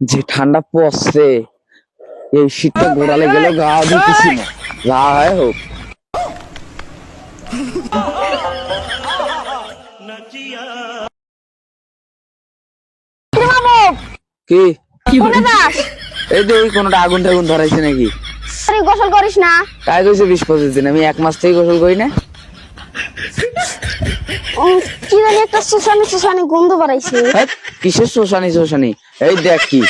যে ঠান্ডা পড়ছে এই শীতটা ঘোরালে গেলে গা দিতেছি না। যা হয় হোক। কি? এই যে কোনটা আগুন টাগুন ধরাইছে নাকি? তুই গোসল করিস না। কাজ হয়েছে বিশ পঁচিশ দিন? আমি এক মাস থেকে গোসল করি না। কি জানি একটা গন্ধ বাড়াইছে। হ্যাঁ, কিসের শোষানি শোষানি এই দেখ কি।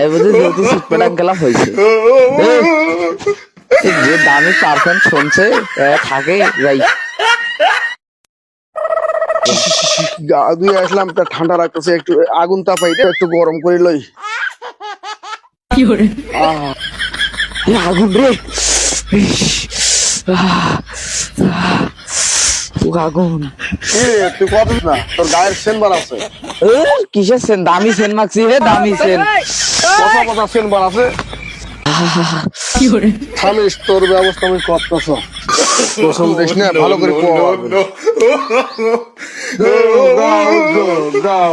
এই বুঝি জ্যোতি হয়েছে। এই যে দামি পারফেন শুনছে থাকে যাই। গা আসলাম তা ঠান্ডা লাগতেছে একটু আগুন তাপাই একটু গরম করে লই। এ, আগুন রে তুই কত না তোর গায়ের আছে কিসের সেন দামি সেন মাখছি দামি সেন কথা কথা সেনবার আছে থামিস তোর ব্যবস্থা আমি করতেছ না ভালো করে কর। দাও, দাও,